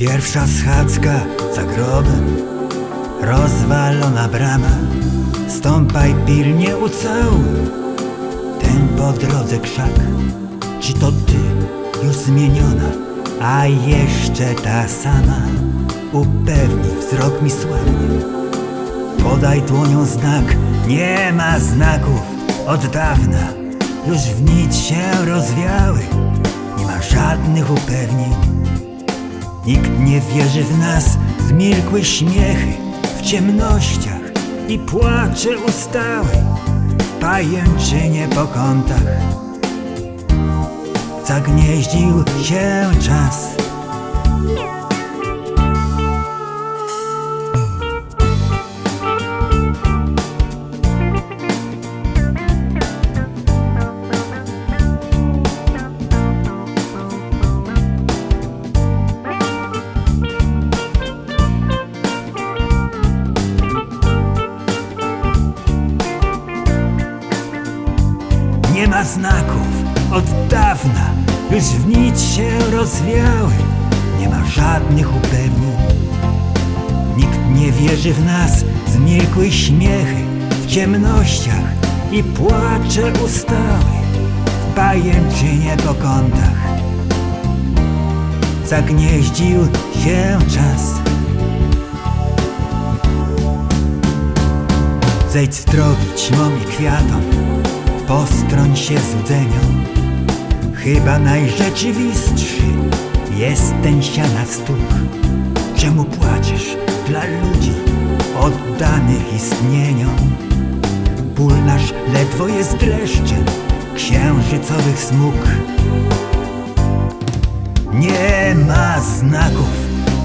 Pierwsza schadzka za grobem, rozwalona brama. Stąpaj pilnie ucałuj ten po drodze krzak. Czy to ty, już zmieniona, a jeszcze ta sama? Upewnij wzrok mi słabnie. Podaj dłonią znak, nie ma znaków od dawna. Już w nic się rozwiały, nie ma żadnych upewnień. Nikt nie wierzy w nas, zmilkły śmiechy w ciemnościach i płacze ustały, pajęczynie po kątach. Zagnieździł się czas. Znaków od dawna, już w nic się rozwiały. Nie ma żadnych upewnień. Nikt nie wierzy w nas, zmilkły śmiechy w ciemnościach i płacze ustały w pajęczynie po kątach. Zagnieździł się czas. Zejdź z drogi ćmom i kwiatom, postroń się złudzeniom. Chyba najrzeczywistszy jest ten siana stuk. Czemu płaczesz dla ludzi oddanych istnieniom? Ból nasz ledwo jest dreszczem księżycowych smug. Nie ma znaków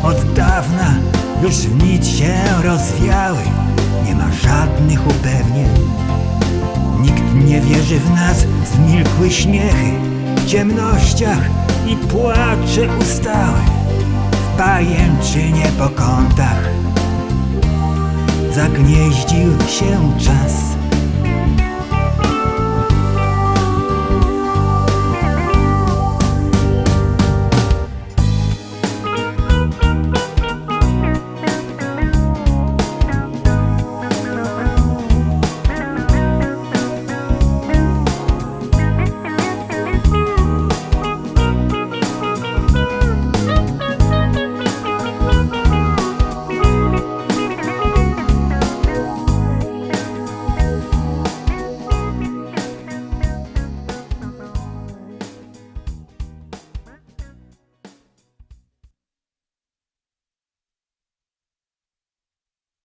od dawna, już w nic się rozwiały. Nie ma żadnych upewnień. Nikt nie wierzy w nas, zmilkły śmiechy w ciemnościach i płacze ustały w pajęczynie po kątach. Zagnieździł się czas.